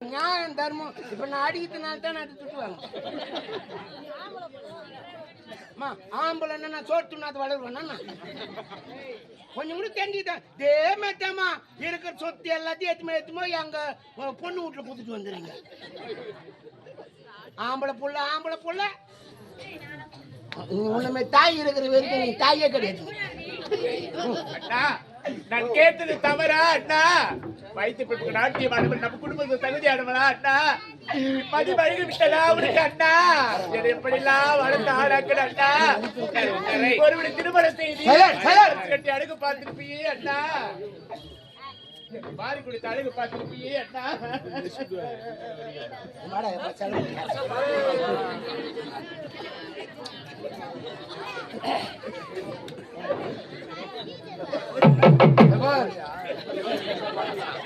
நியாயம் தர்மம். இப்ப நான் அடிக்கிறதுனால தான் அது திட்டுவாங்க. ஆம்பளை என்ன நான் சோறு துண்ணாது வளருவேன். கொஞ்சம் கூட தெரிஞ்சுக்கிட்டேன் தேமத்தம்மா இருக்கிற சொத்து எல்லாத்தையும் எத்துமே எத்துமோ எங்க அஹ், பொண்ணு வீட்டுல குத்துட்டு வந்துடுறீங்க. ஆம்பளை புள்ள ஆம்பளை புள்ள. உன்னுமே தாய் இருக்கிற வரைக்கும் நீ தாயே கிடையாது. நான் கேட்டது தவறா அண்ணா? வைத்து பிடிப்பு நாட்டியம் ஆடுவன் நம்ம குடும்பத்துக்கு தகுதி ஆடுவனா அண்ணா? மதி வழங்கி விட்டதா உனக்கு அண்ணா? என்னை எப்படிலாம் வளர்த்து ஆடாக்கணும் அண்ணா? ஒருவனை திருமணம் செய்து. கட்டி அழகு பார்த்திருப்பியே அண்ணா? மாறி கொடுத்த அழகு பார்த்திருப்பியே அண்ணா.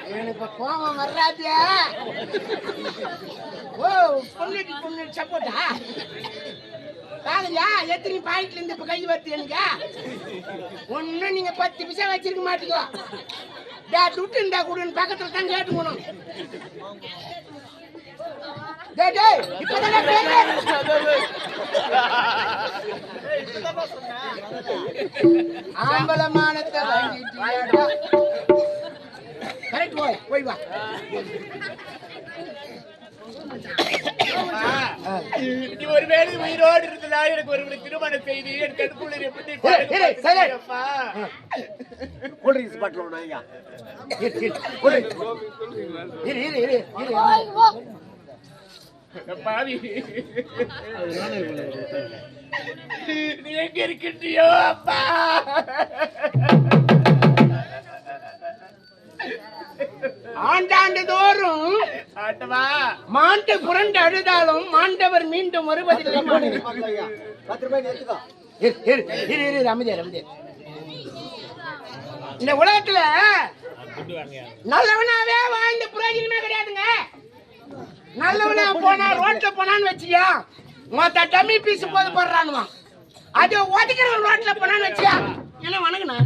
எனக்கு இப்ப கோபம் வர்றாது? ஓ பொண்ணுக்கு பொண்ணு சப்போட்டா பாருங்க எத்தனை பாயிண்ட்ல இருந்து இப்ப கை வருது எனக்கு ஒன்னும் நீங்க பத்து பிசா வச்சிருக்க மாட்டீங்க. டே துட்டு இருந்தா கொடுன்னு பக்கத்துல தான் கேட்டுக்கணும். டே டே இப்பதானே பேரு ஆம்பளமானத்தை வாங்கிட்டியாடா. கரெக்ட் போய் போய் வா. அம்மா, நீ ஒருவேளை உயிரோடு இருந்தா எனக்கு ஒருவனை திருமணம் செய்து என் கண்குள்ள எப்படி ஐயா ஒரு இரு, இரு, இரு, இரு. பாவி. நீ எங்க இருக்கின்றியோ அப்பா? ஆண்டாண்டு தோறும் மாண்டு புரண்டு அழுதாலும் மாண்டவர் மீண்டும் வருவதில்லை. இந்த உலகத்துல நல்லவனாவே வாழ்ந்து பிரயோஜனமே கிடையாதுங்க. நல்லவனா போனா ரோட்ல போனான்னு வச்சியா மொத்த டம்மி பீஸ் போது போடுறானுவான் அது ஒதுக்கிறவன் ரோட்ல போனான்னு வச்சியா என்ன வணக்கண்ணா.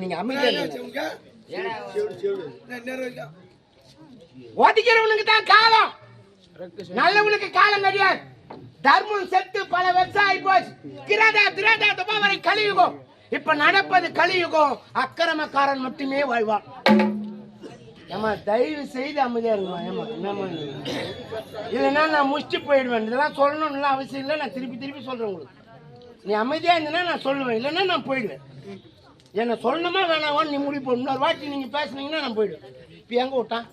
நீங்க அமைதியா இருங்க. ஒதுக்கிறவனுக்கு தான் காலம். நல்லவனுக்கு காலம் கிடையாது. தர்மம் செத்து பல வருஷம் ஆகி போச்சு கிராதா திராதா துபா வரை கலியுகம். இப்ப நடப்பது கலியுகம். அக்கிரமக்காரன் மட்டுமே வாழ்வான். ஏமா தயவு செய்து அமைதியா இருக்குமா ஏமா என்னம்மா நீ? இல்லைன்னா நான் முடிச்சுட்டு போயிடுவேன். இதெல்லாம் சொல்லணும்னு அவசியம் இல்லை. நான் திருப்பி திருப்பி சொல்றேன் உங்களுக்கு. நீ அமைதியா இருந்தனா நான் சொல்லுவேன். இல்லைன்னா நான் போயிடுவேன். என்ன சொல்லணுமா வேணாமான்னு நீ முடிவு இன்னொரு வாட்டி நீங்க பேசுனீங்கன்னா நான் போயிடுவேன். இப்ப எங்க விட்டான்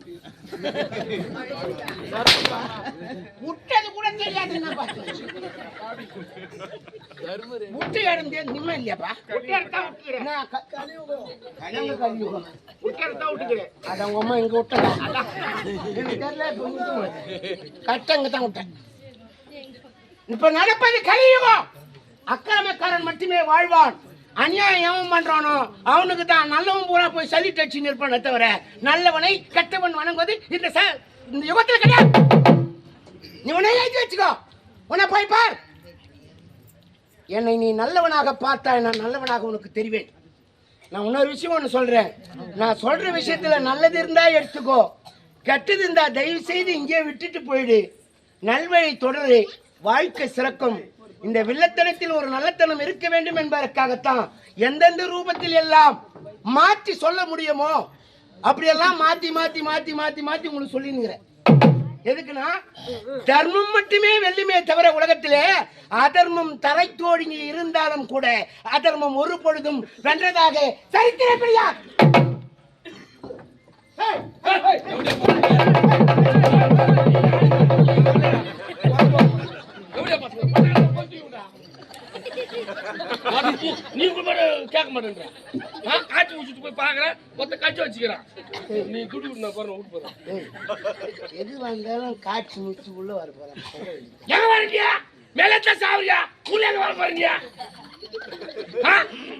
முட்டது கூட தெரியாது என்ன பார்த்து? முட்டை நிம்ம இல்லையாப்பா? நான் க- எங்க கலியுகம்? அட உங்க அம்மா இங்க விட்டு. தான் விட்டேன். இப்ப நடப்பது கலியுகம். அக்கிரமக்காரன் மட்டுமே வாழ்வான். அநியாயம் எவன் பண்றானோ? அவனுக்கு தான் நல்லவன் பூரா போய் சளி டச்சு நிற்பான தவிர நல்லவனை கெட்டவன் வணங்குவது இந்த ச- இந்த யுகத்தில் கிடையாது. நீ உன்னை எழுதி வச்சுக்கோ. உன்னை போய் பார். என்னை நீ நல்லவனாக பார்த்தாய் நான் நல்லவனாக உனக்கு தெரிவேன். நான் இன்னொரு விஷயம் ஒன்று சொல்கிறேன் நான் சொல்கிற விஷயத்தில் நல்லது இருந்தால் எடுத்துக்கோ. கெட்டது இருந்தால் தயவு செய்து இங்கே விட்டுட்டு போயிடு. நல்வழி தொடரு. வாழ்க்கை சிறக்கும். இந்த வில்லத்தனத்தில் ஒரு நல்லத்தனம் இருக்க வேண்டும் என்பதற்காகத்தான் எந்தெந்த ரூபத்தில் எல்லாம் மாற்றி சொல்ல முடியுமோ அப்படியெல்லாம் மாத்தி மாத்தி மாத்தி மாத்தி மாத்தி உங்களுக்கு சொல்லினுங்கிறேன் எதுக்குன்னா தர்மம் மட்டுமே வெள்ளிமே தவிர உலகத்திலே அதர்மம் தரைத்தோடி இருந்தாலும் கூட அதர்மம் ஒரு பொழுதும் வென்றதாக சரித்திரப்படியா கிடையாது ஏய், நீ கூட கேட்க மாட்டேன்ற. காட்சி வச்சுட்டு போய் பாக்குறேன் மொத்த காட்சி வச்சுக்கிறான். நீ துடி விட்டு போறேன் விட்டு போறேன். எது வந்தாலும் காட்சி முடிச்சு உள்ள வர போறேன். எங்க வரீங்க மேலத்த சாவரியா உள்ள வர போறீங்க?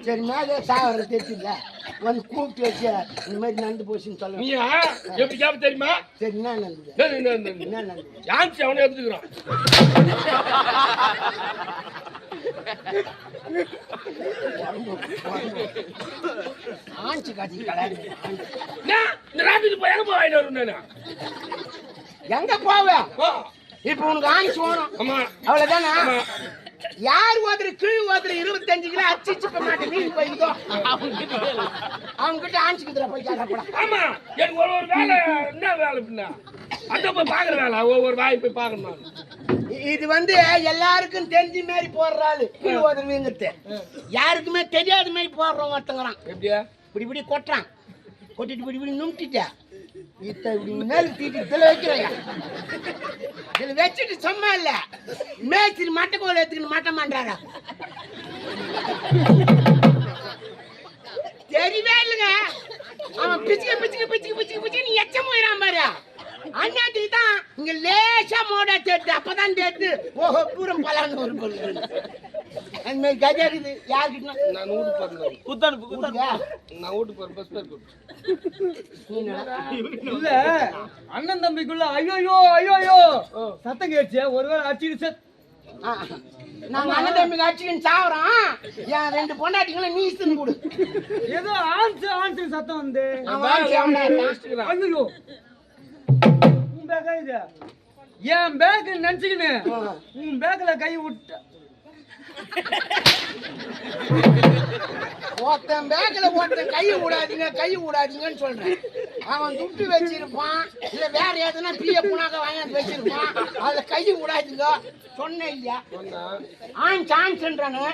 சரி மேலே சாவர தெரியல வந்து கூப்பிட்டு வச்சு இந்த மாதிரி நடந்து போச்சுன்னு சொல்ல நீயா? எப்படி கேப்ப தெரியுமா? சரி என்ன நடந்தது என்ன, நடந்தது யான்சி அவனே எடுத்துக்கிறான். ஆஞ்சி காட்சி கலர் நான் இந்த ராத்திரி போய் எங்க போய் வாங்கிட்டு வரணும்? எங்க போவ? ஓ, இப்ப உனக்கு ஆஞ்சி வேணும் ஆமா. அவ்வளவுதானா. யார் ஒருத்தர் கீழ் ஒருத்தர் இருபத்தஞ்சு கிலோ அச்சிச்சு மாட்டேன் வீட்டுக்கு போய்தோ அவங்க கிட்ட ஆஞ்சிக்குதுல போய் ஆமா. எனக்கு ஒரு ஒரு வேலை என்ன வேலை பின்ன அந்த போய் பாக்குற வேலை. ஒவ்வொரு வாய் போய் பார்க்கணும் நான். இது வந்து எல்லாருக்கும் தெரிஞ்ச மாதிரி போடுற ஆளு கீழ் ஒருத்தருங்கிறது யாருக்குமே தெரியாத மாதிரி போடுறோம் ஒருத்தங்கிறான். எப்படியா? இப்படி இப்படி கொட்டுறான். கொட்டிட்டு இப்படி இப்படி நும்பிட்டா இத்த இப்படி மேல் தீட்டி இதில் வைக்கிறாங்க இதில் வச்சுட்டு சும்மா இல்ல. மேய்ச்சிட்டு மட்டைக்கோல் எடுத்துக்கிட்டு மாட்ட மாட்டாரா? தெரியவே இல்லைங்க. அவன் பிச்சுக்க பிச்சுக்க பிச்சுக்க பிச்சுக்க பிச்சுக்க நீ எச்சம் போயிடாம பாரு. அண்ணாத்துக்கு தான் இங்க லேசா மோடா தேட்டு அப்பதான் தேட்டு ஓஹோ பூரம் பலான்னு ஒரு பொருள் அந்த மாதிரி கதை இருக்குது. யாருக்கிட்ட நான் போறேன் போறேன் பஸ் பேர் இல்ல அண்ணன் தம்பிக்குள்ள ஐயோயோ ஐயோயோ. சத்தம் கேட்டுச்சு. ஒருவேளை அடிச்சு செத் ஆ, நாங்க அண்ணன் தம்பி அடிச்சுக்கின்னு சாவறோம். என் ரெண்டு பொண்டாட்டிங்களும் நீ கொடு. ஏதோ ஆன்சு ஆன்சு சத்தம் வந்து. ஐயோ பேக்கா இது? என் பேக் நினைச்சுக்கின்னு உன் பேக்ல கை விட்ட. ஒருத்தன் பேக்கில் ஒருத்தன் கையை விடாதீங்க கையை விடாதீங்கன்னு சொல்றேன். அவன் துட்டு வச்சிருப்பான். இல்ல வேற எதுனா பிய புனாக்க வாங்கி வச்சிருப்பான். அதுல கையை விடாதீங்க. சொன்னேன் இல்லையா? ஆன்ஸ் ஆன்ஸ்ன்றானு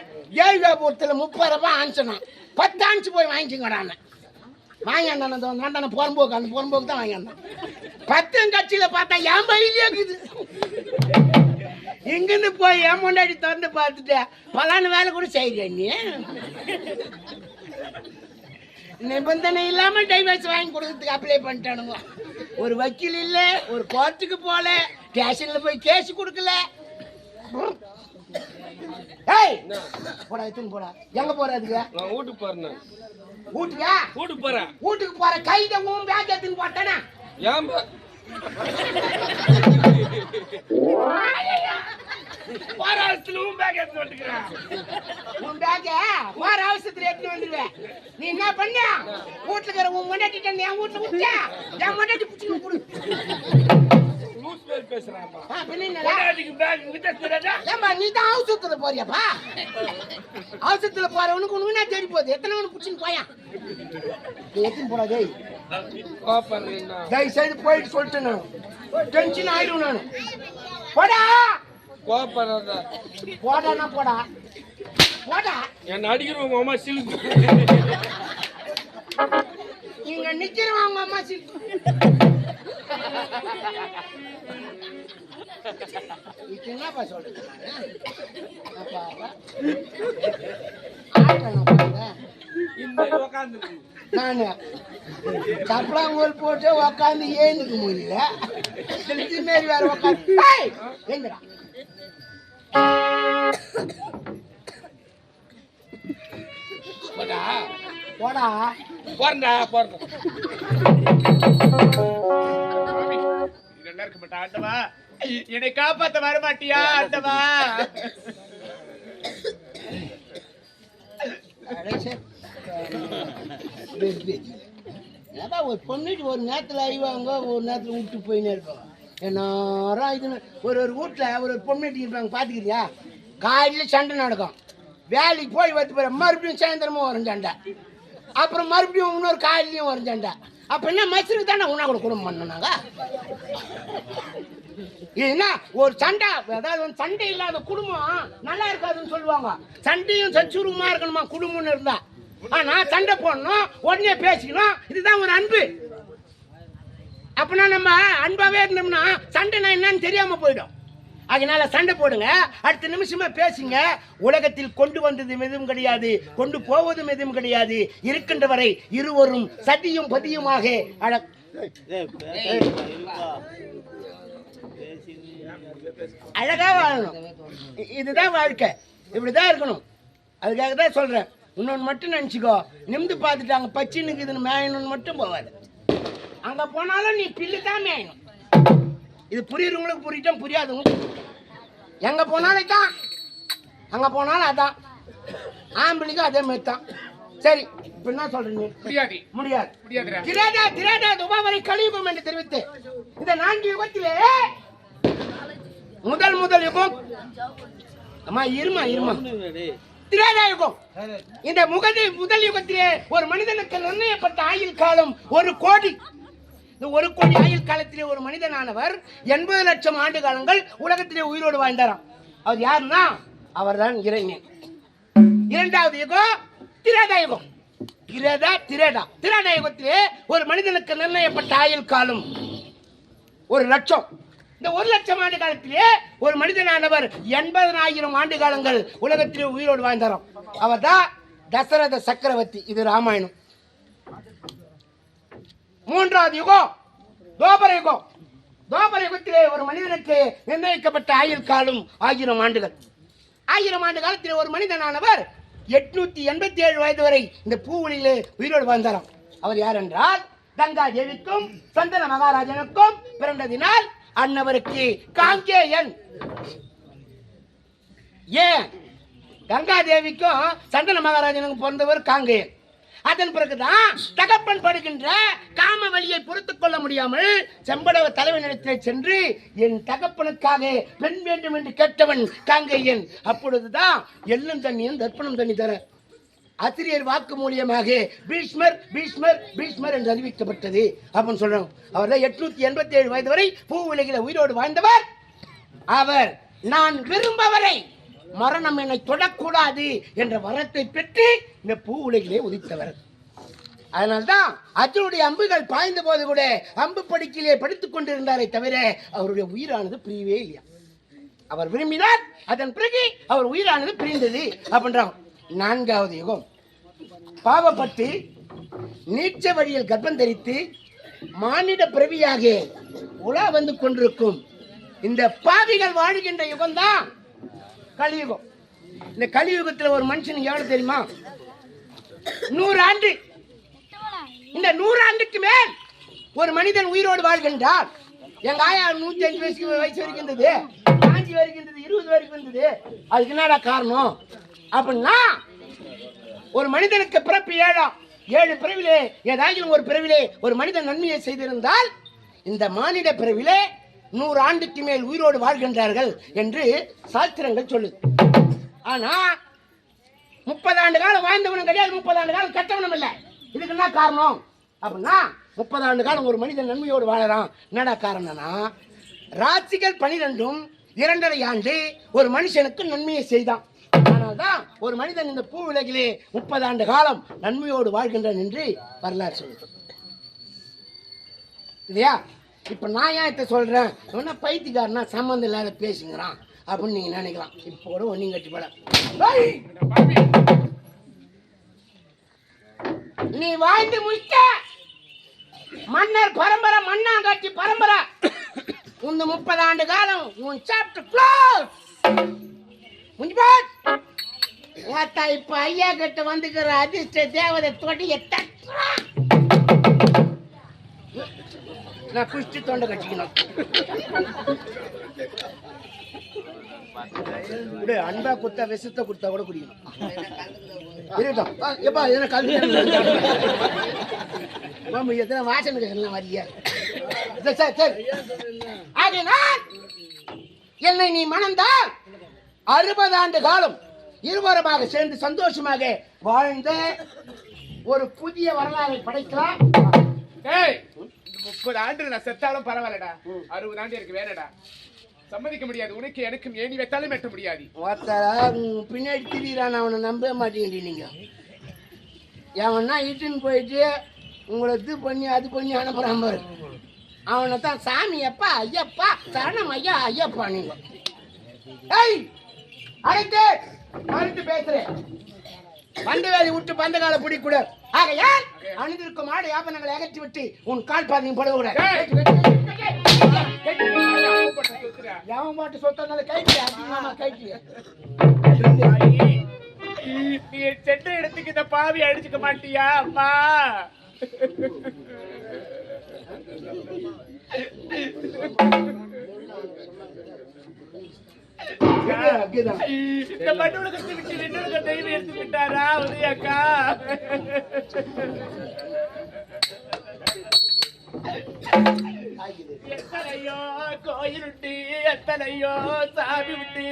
ஏழுபுரத்துல முப்பது ரூபாய் ஆன்சனா பத்து ஆன்ஸ் போய் வாங்கிச்சுங்கடான்னு வாங்கி அந்த வேண்டான புறம்போக்கு அந்த புறம்போக்கு தான் வாங்கி வந்தான் பத்து கட்சியில பார்த்தா என் பையிலே இருக்குது. இங்கிருந்து போய் என் முன்னாடி திறந்து பார்த்துட்டு பலான வேலை கூட செய்யறியா நீ? நிபந்தனை இல்லாமல் டைவர்ஸ் வாங்கி கொடுக்கறதுக்கு அப்ளை பண்ணிட்டானுங்க. ஒரு வக்கீல் இல்லை ஒரு கோர்ட்டுக்கு போகல ஸ்டேஷனில் போய் கேஸ் கொடுக்கல. ஏய் போடா எத்தனை போடா. எங்கே போகிறதுக்கு வீட்டுக்கு போகிறேன் வீட்டுக்கா? வீட்டுக்கு போறேன். வீட்டுக்கு போற கைத உன் பேக் எடுத்துன்னு போட்டானா? ஏன் போற ஆஸ்தில உன் பேக் எடுத்து வந்துக்கிறேன். உன் பேக்க போற அவசரத்துல எடுத்துன்னு வந்துருவேன். நீ என்ன பண்ண? வீட்டுல இருக்கிற உன் முன்னாடி என் வீட்டுல விட்டா என் முன்னாடி பிடிச்சி கொடு லூஸ்? பொண்டாட்டிக்கு பேக் நீ தான் அவசரத்துல போறியாப்பா அவசரத்துல போறவனுக்கு உனக்கு என்ன தேடி போகுது. எத்தனை மணி பிடிச்சின்னு போயான் எத்தனை போடா டேய். தயவு செய்து போயிட்டு சொல்லிட்டு நான். டென்ஷன் ஆயிடும் நான். போடா! கோப்பர் போடானா போடா போடா. என்ன அடிக்கிறவங்க அம்மா சிலுக்கு நீங்க நிக்கிறவங்க அம்மா சி இது என்னப்பா சொல்றது நானு? அப்பா, உட்காந்து போட்டு உக்காந்து ஏந்துக்க முடியல. திருச்சி மாரி வேற உக்காந்து ஏய், போடா போடா. போறேன்டா போறேன் நல்லா இருக்க மாட்டா ஆண்டவா என்னை காப்பாத்த வர மாட்டியா ஆண்டவா. அதான் ஒரு பொண்ணுக்கு ஒரு நேரத்தில் அறிவாங்க ஒரு நேரத்தில் விட்டு போயினே இருப்பாங்க. இது ஒரு ஒரு வீட்டில் ஒரு ஒரு பொண்ணுட்டு இருப்பாங்க பார்த்துக்கிறியா காலையில் சண்டை நடக்கும். வேலைக்கு போய் வந்து போகிற மறுபடியும் சாயந்தரமும் வரும் சண்டை. அப்புறம் மறுபடியும் இன்னொரு காயிலையும் வரும் சண்டை அப்போ என்ன மசுருக்கு தானே உன்னா கூட குடும்பம் பண்ணனாங்க என்ன ஒரு சண்டை அதாவது சண்டை இல்லாத குடும்பம் நல்லா இருக்காதுன்னு சொல்லுவாங்க. சண்டையும் சச்சுருமா இருக்கணுமா குடும்பம்னு இருந்தா. ஆனா சண்டை போடணும் உடனே பேசிக்கணும். இதுதான் ஒரு அன்பு. அப்படின்னா நம்ம அன்பாவே இருந்தோம்னா சண்டைனா என்னன்னு தெரியாம போயிடும். அதனால சண்டை போடுங்க. அடுத்த நிமிஷமா பேசுங்க. உலகத்தில் கொண்டு வந்தது எதுவும் கிடையாது. கொண்டு போவதும் எதுவும் கிடையாது. இருக்கின்ற வரை இருவரும் சதியும் பதியுமாக அழகா வாழணும். இதுதான் வாழ்க்கை. இப்படிதான் இருக்கணும். அதுக்காக தான் சொல்றேன். இன்னொன்று மட்டும் நினச்சிக்கோ. நிமிந்து பார்த்துட்டாங்க. பச்சினுக்கு பச்சின்னு மேயணும்னு மட்டும் போகாது. அங்கே போனாலும் நீ பில்லு தான் மேயணும். இது புரியுறவங்களுக்கு புரியட்டும் புரியாதவங்களுக்கு எங்கே போனாலும் தான் அங்க போனாலும் அதான். ஆம்பளைக்கும் அதே மாதிரி தான். சரி இப்ப என்ன சொல்றீங்க? முடியாது. முடியாது. முடியாதுடா. திரேடா திரேடா துபாவரை கலியுகம் என்று தெரிவித்து. இந்த நான்கு யுகத்திலே முதல் முதல் யுகம். அம்மா இருமா இருமா. திரேடா யுகம். இந்த முகதி முதல் யுகத்திலே ஒரு மனிதனுக்கு நிர்ணயப்பட்ட ஆயுள் காலம் ஒரு கோடி. இந்த ஒரு கோடி ஆயுள் காலத்திலே ஒரு மனிதனானவர் எண்பது லட்சம் ஆண்டு காலங்கள் உலகத்திலே உயிரோடு வாழ்ந்தாராம். அவர் யாருன்னா? அவர்தான் இறைஞன். இரண்டாவது யுகம் திரேதா யுகம் திரேதா திரேடா. திரேடா யுகத்திலே ஒரு மனிதனுக்கு நிர்ணயப்பட்ட ஆயுள் காலம் ஒரு லட்சம். இந்த ஒரு லட்சம் ஆண்டு காலத்திலே ஒரு மனிதனானவர் எண்பதனாயிரம் ஆண்டு காலங்கள் உலகத்திலே உயிரோடு வாழ்ந்தாராம். அவர் தான் தசரத சக்கரவர்த்தி. இது ராமாயணம். மூன்றாவது யுகம். தோபர யுகம். தோபர யுகத்திலே ஒரு மனிதனுக்கு நிர்ணயிக்கப்பட்ட ஆயுள் காலம் ஆயிரம் ஆண்டுகள். ஆயிரம் ஆண்டு காலத்தில் ஒரு மனிதனானவர் எட்நூத்தி எண்பத்தி ஏழு வயது வரை இந்த பூவெளியிலே உயிரோடு வாழ்ந்தாராம். அவர் யார் என்றால் கங்கா தேவிக்கும் சந்தன மகாராஜனுக்கும் பிறந்ததினால் அன்னவருக்கு காங்கேயன். ஏன்? கங்கா தேவிக்கும் சந்தன மகாராஜனுக்கும் பிறந்தவர் காங்கேயன். அதன் பிறகுதான் தகப்பன் படுகின்ற காம வழியை பொறுத்துக் கொள்ள முடியாமல் செம்படவ தலைவனிடத்தில் சென்று என் தகப்பனுக்காக பெண் வேண்டும் என்று கேட்டவன் காங்கையன் அப்பொழுதுதான் எள்ளும் தண்ணியும் தர்ப்பணம் தண்ணி தர ஆசிரியர் வாக்கு மூலியமாக பீஷ்மர் பீஷ்மர் பீஷ்மர் என்று அறிவிக்கப்பட்டது. அப்படின்னு சொல்றோம் அவர் தான் எட்நூத்தி எண்பத்தி ஏழு வயது வரை பூ உலகில உயிரோடு வாழ்ந்தவர். அவர் நான் விரும்பவரை மரணம் என்னை தொடக்கூடாது என்ற வரத்தை பெற்று இந்த பூ உலகிலே உதித்தவர். அதனால்தான் அர்ஜுனுடைய அம்புகள் பாய்ந்த போது கூட அம்பு படுக்கிலே படித்துக் கொண்டிருந்தாரே தவிர அவருடைய உயிரானது பிரியவே இல்லையா? அவர் விரும்பினார் அதன் பிறகு அவர் உயிரானது பிரிந்தது அப்படின்றாங்க நான்காவது யுகம். பாவப்பட்டு நீச்ச வழியில் கர்ப்பம் தரித்து மானிட பிறவியாக உலா வந்து கொண்டிருக்கும். இந்த பாவிகள் வாழ்கின்ற யுகம்தான் கலியுகம். இந்த கலியுகத்துல ஒரு மனுஷனுக்கு எவ்வளவு தெரியுமா? நூறு ஆண்டு இந்த நூறு ஆண்டுக்கு மேல் ஒரு மனிதன் உயிரோடு வாழ்கின்றார். எங்க ஆயா நூத்தி அஞ்சு வயசு வயசு வரைக்கும் இருந்தது. காஞ்சி வரைக்கும் இருந்தது இருபது வரைக்கும் இருந்தது. அதுக்கு என்னடா காரணம்? அப்படின்னா ஒரு மனிதனுக்கு பிறப்பு ஏழாம் ஏழு பிறவிலே ஏதாச்சும் ஒரு பிறவிலே ஒரு மனிதன் நன்மையை செய்திருந்தால் இந்த மானிட பிறவிலே நூறு ஆண்டுக்கு மேல் உயிரோடு வாழ்கின்றார்கள் என்று சாஸ்திரங்கள் சொல்லுது. ஆனா முப்பது ஆண்டு காலம் வாழ்ந்தவனும் கிடையாது முப்பது ஆண்டு காலம் கெட்டவனும் இல்லை. இதுக்கு என்ன காரணம்? அப்படின்னா முப்பது ஆண்டு காலம் ஒரு மனிதன் நன்மையோடு வாழறான். என்னடா காரணம்னா ராசிகள் பனிரெண்டும் இரண்டரை ஆண்டு ஒரு மனுஷனுக்கு நன்மையை செய்தான். அதனால்தான் ஒரு மனிதன் இந்த பூ உலகிலே முப்பது ஆண்டு காலம் நன்மையோடு வாழ்கின்றான் என்று வரலாறு சொல்லுது. இல்லையா? இப்போ நான் ஏன் இதை சொல்றேன்? இவனா பைத்தியக்காரனா? சம்மந்தம் இல்லாத பேசுங்கிறான். அப்படின்னு நீங்க நினைக்கலாம். இப்போ கூட ஒன்றும் கட்டி போல நீ வாழ்ந்து முடிச்ச மன்னர் பரம்பரை மண்ணாங்காட்சி பரம்பரை. இந்த முப்பது ஆண்டு காலம் உன் சாப்டர் க்ளோஸ் ஏத்தா இப்ப ஐயா கிட்ட வந்துக்கிற அதிர்ஷ்ட தேவதை தொட்டிய தட்டுறா. நான் குஷ்டி தொண்டை கட்டிக்கணும். விடு அன்பா குத்தா விஷத்தை குத்தா கூட குடிக்கணும் இருக்கட்டும். எப்பா எதனா கல்வி மாமி எத்தனை வாசனை கேட்கலாம் வரியா. சரி சரி என்னை நீ மணந்தால் அறுபது ஆண்டு காலம் இருவரமாக சேர்ந்து சந்தோஷமாக வாழ்ந்த ஒரு புதிய வரலாறை படைக்கலாம். டேய் முப்பது ஆண்டு நான் செத்தாலும் பரவாயில்லடா. அறுபது ஆண்டு எனக்கு வேணடா சம்மதிக்க முடியாது. உனக்கு எனக்கும் ஏணி வைத்தாலும் வெட்ட முடியாது. பின்னாடி திரியிறான் அவனை நம்ப மாட்டேங்கிறீ நீங்க. அவன்னா இட்டுன்னு போயிட்டு உங்களை இது பண்ணி அது பண்ணி அனுப்புறான் பாரு. அவனை தான் சாமி அப்பா ஐயப்பா சரணம் ஐயா ஐயப்பா நீங்க. ஏய் அழைத்து மறுத்து பேசுறேன். பந்து வேலை விட்டு பந்த கால பிடிக்கூட ஆகையால் அணிந்திருக்கும் ஆடு யாபனங்களை அகற்றி விட்டு உன் கால் பாதையும் போட கூடாது எவன் பாட்டு சொத்தனால கைட்டு அதிகமா கைட்டு நீ சென்ற இடத்துக்கு இந்த பாவி அடிச்சுக்க மாட்டியா அம்மா இந்த மண்ணுலகத்தை விட்டு விண்ணுலக தெய்வம் எடுத்து விட்டாரா? உதயக்கா எத்தனையோ கோயில் உண்டு எத்தனையோ சாமி உண்டு.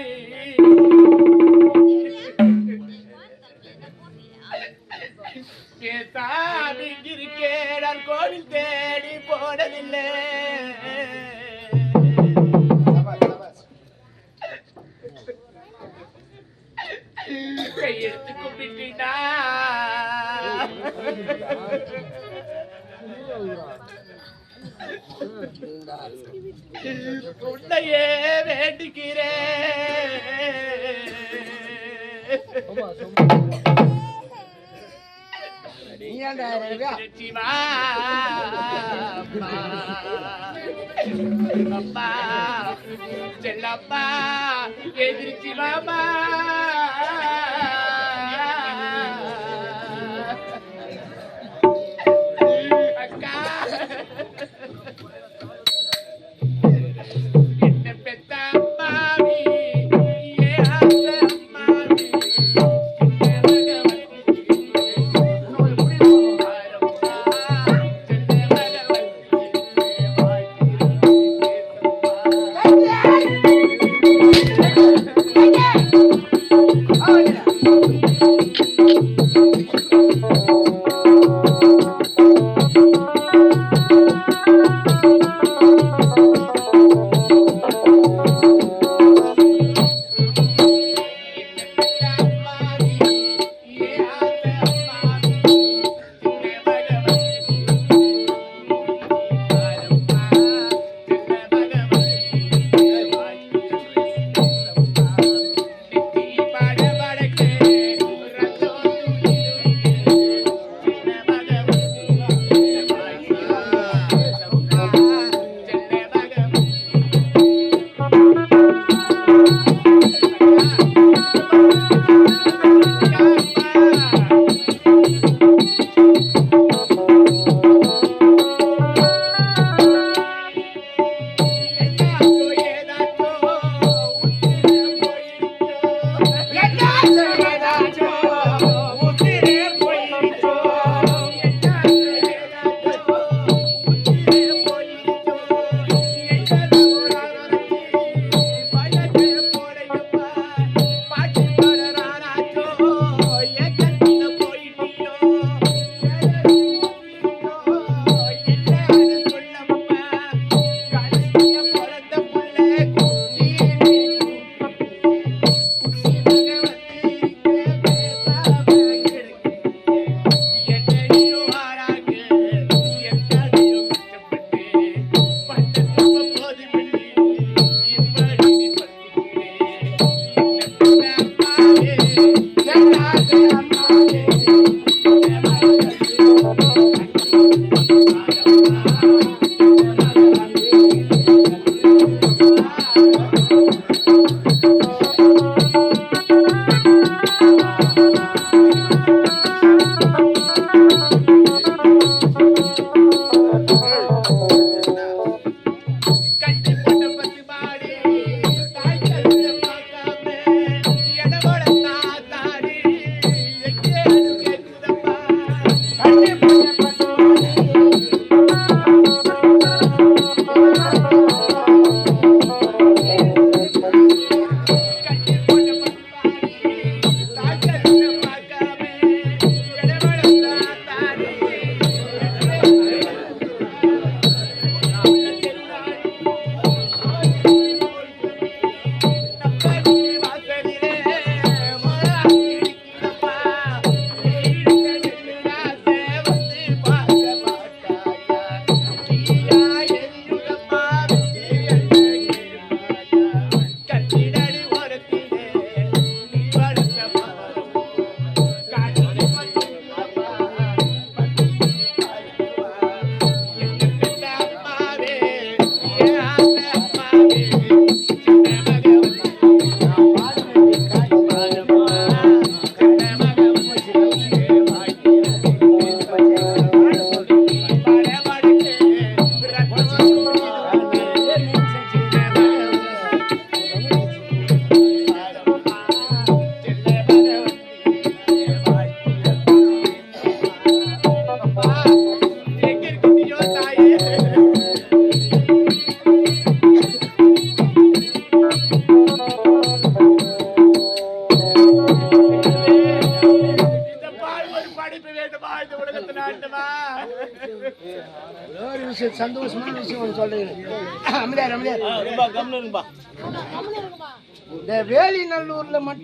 சாமி இருக்கே நான் கோவில் தேடி போனதில்லை.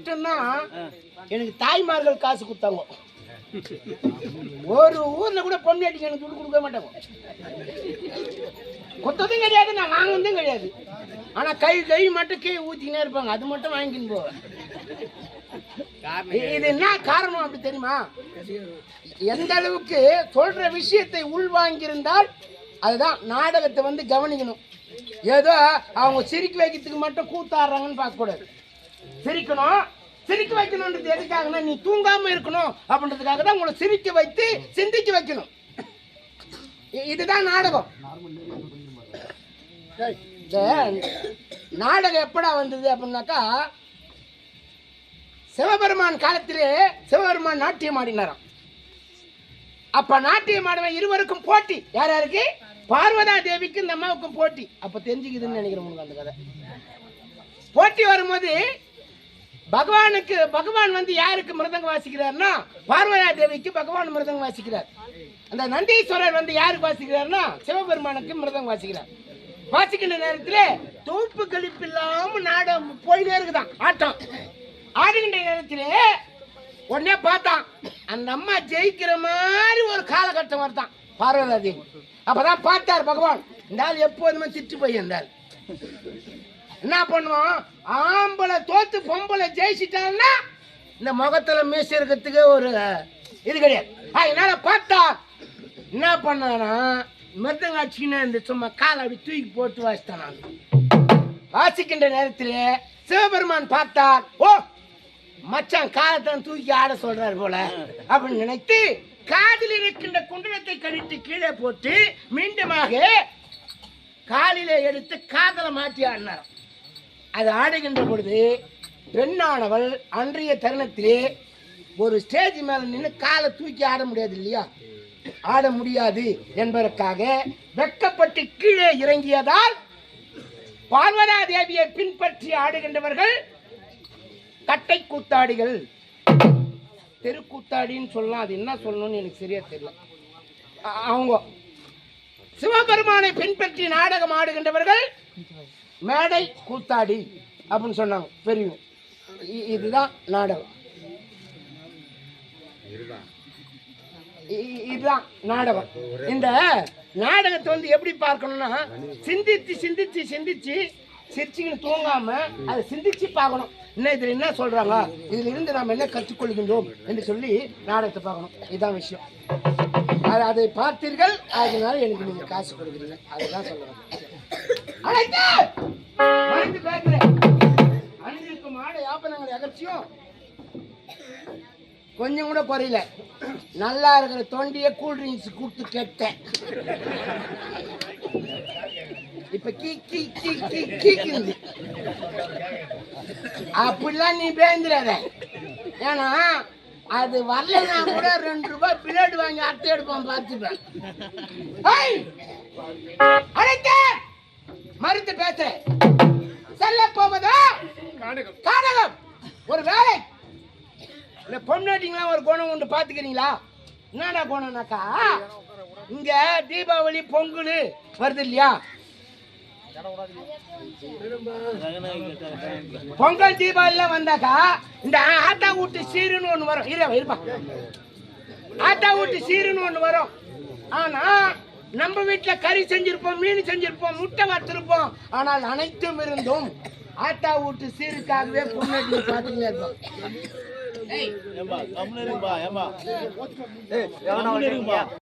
மட்டும்தான் எனக்கு தாய்மார்கள் காசு கொடுத்தாங்க. ஒரு ஊர்ல கூட பொண்ணாட்டிக்கு எனக்கு துட்டு கொடுக்க மாட்டாங்க. கொத்ததும் கிடையாது நான் வாங்கினதும் கிடையாது. ஆனா கை கை மட்டும் கீழே ஊத்திக்கினே இருப்பாங்க. அது மட்டும் வாங்கின்னு போவேன். இது என்ன காரணம் அப்படி தெரியுமா? எந்த அளவுக்கு சொல்ற விஷயத்தை உள்வாங்கியிருந்தால் அதுதான் நாடகத்தை வந்து கவனிக்கணும். ஏதோ அவங்க சிரிக்க வைக்கிறதுக்கு மட்டும் கூத்தாடுறாங்கன்னு பார்க்கக்கூடாது. சிரிக்கணும். சிரிக்க வைக்கணுன்றது எதுக்காகனா நீ தூங்காம இருக்கணும் அப்படின்றதுக்காக தான் உங்களை சிரிக்க வைத்து சிந்திக்க வைக்கணும். இதுதான் நாடகம். நாடகம் எப்படா வந்தது அப்படின்னாக்கா சிவபெருமான் காலத்திலே சிவபெருமான் நாட்டியம் ஆடினாராம். அப்ப நாட்டியம் ஆடுவன் இருவருக்கும் போட்டி. யார் யாருக்கு? பார்வதா தேவிக்கும் இந்த அம்மாவுக்கும் போட்டி. அப்ப தெரிஞ்சுக்குதுன்னு நினைக்கிறேன் உங்களுக்கு அந்த கதை. போட்டி வரும்போது பகவானுக்கு பகவான் வந்து யாருக்கு மிருதங்கம் வாசிக்கிறார்னா பார்வதா தேவிக்கு பகவான் மிருதங்கம் வாசிக்கிறார். அந்த நந்தீஸ்வரர் வந்து யாருக்கு வாசிக்கிறார்னா சிவபெருமானுக்கு மிருதங்கம் வாசிக்கிறார். வாசிக்கின்ற நேரத்தில் தோப்பு கழிப்பு இல்லாம நாடம் போயிட்டே இருக்குதான் ஆட்டம். ஆடுகின்ற நேரத்தில் உடனே பார்த்தான். அந்த அம்மா ஜெயிக்கிற மாதிரி ஒரு காலகட்டம் வருதான் பார்வதா தேவி. அப்பதான் பார்த்தார் பகவான். இந்த ஆள் எப்போதுமே சிற்று போய் இருந்தார் என்ன பண்ணுவோம் ஆம்பளை தோத்து பொம்பளை ஜெயிச்சிட்டான்னா இந்த முகத்துல மீசை இருக்கிறதுக்கு ஒரு இது கிடையாது. அதனால பார்த்தா என்ன பண்ணானா மிருதங்காட்சின்னு இந்த சும்மா காலை அப்படி தூக்கி போட்டு வாசித்தான் வாசிக்கின்ற நேரத்தில் சிவபெருமான் பார்த்தார் ஓ மச்சான் காலத்தான் தூக்கி ஆட சொல்றாரு போல அப்படின்னு நினைத்து காதில் இருக்கின்ற குண்டலத்தை கழித்து கீழே போட்டு மீண்டுமாக காலிலே எடுத்து காதலை மாற்றி ஆடினார் அது ஆடுகின்ற பொழுது பெண்ணானவள் அன்றைய தருணத்திலே ஒரு ஸ்டேஜ் மேல நின்று காலை தூக்கி ஆட முடியாது இல்லையா? ஆட முடியாது என்பதற்காக வெட்கப்பட்டு கீழே இறங்கியதால் பார்வதா தேவியை பின்பற்றி ஆடுகின்றவர்கள் கட்டை கூத்தாடிகள். தெருக்கூத்தாடின்னு சொல்லலாம். அது என்ன சொல்லணும்னு எனக்கு சரியா தெரியல. அவங்க சிவபெருமானை பின்பற்றி நாடகம் ஆடுகின்றவர்கள் மேடை கூத்தாடி அப்படின்னு சொன்னாங்க. பெரியவங்க இதுதான் நாடகம். இதுதான். நாடகம். இந்த நாடகத்தை வந்து எப்படி பார்க்கணும்னா சிந்திச்சு சிந்திச்சு சிந்திச்சு சிரிச்சுக்கின்னு தூங்காம அதை சிந்திச்சு பார்க்கணும். என்ன இதுல என்ன சொல்றாங்க? இதுல இருந்து நாம் என்ன கற்றுக்கொள்கின்றோம் என்று சொல்லி நாடகத்தை பார்க்கணும். இதுதான் விஷயம். அது அதை பார்த்தீர்கள் அதனால எனக்கு நீங்க காசு கொடுக்குறீங்க. அதுதான் அழைத்து! மறைந்து பேசுறேன் அணிந்திருக்கும் ஆடை யாப்பனங்களை அகற்றியும் கொஞ்சம் கூட குறையல. நல்லா இருக்கிற தொண்டிய கூல்ட்ரிங்க்ஸ் கொடுத்து கேட்டேன். இப்ப கீ கீ கீ கீ கீக்குது அப்படிலாம் நீ பேந்துடாத ஏன்னா அது வரலன்னா கூட ரெண்டு ரூபாய் பிளேட் வாங்கி அத்தை எடுப்போம் பார்த்துப்பேன். அழைத்த! மறுத்து பேசுறேன் செல்ல போவதா காடகம் ஒரு வேலை இந்த பொண்ணாட்டிங்களாம் ஒரு குணம் உண்டு பார்த்துக்கிறீங்களா? என்னடா குணம்னாக்கா? இங்க தீபாவளி பொங்கல் வருது இல்லையா? பொங்கல் தீபாவளிலாம் வந்தாக்கா இந்த ஆத்தா வீட்டு சீருன்னு ஒன்று வரும். இரு இருப்பா. ஆத்தா வீட்டு சீருன்னு ஒன்று வரும். ஆனா நம்ம வீட்டுல கறி செஞ்சிருப்போம் மீன் செஞ்சிருப்போம் முட்டை வறுத்திருப்போம். ஆனால் அனைத்தும் இருந்தும் ஆத்தா வீட்டு சீருக்காகவே பொண்ணு பார்த்துக்கிட்டே இருப்போம் ஏய், எவனா?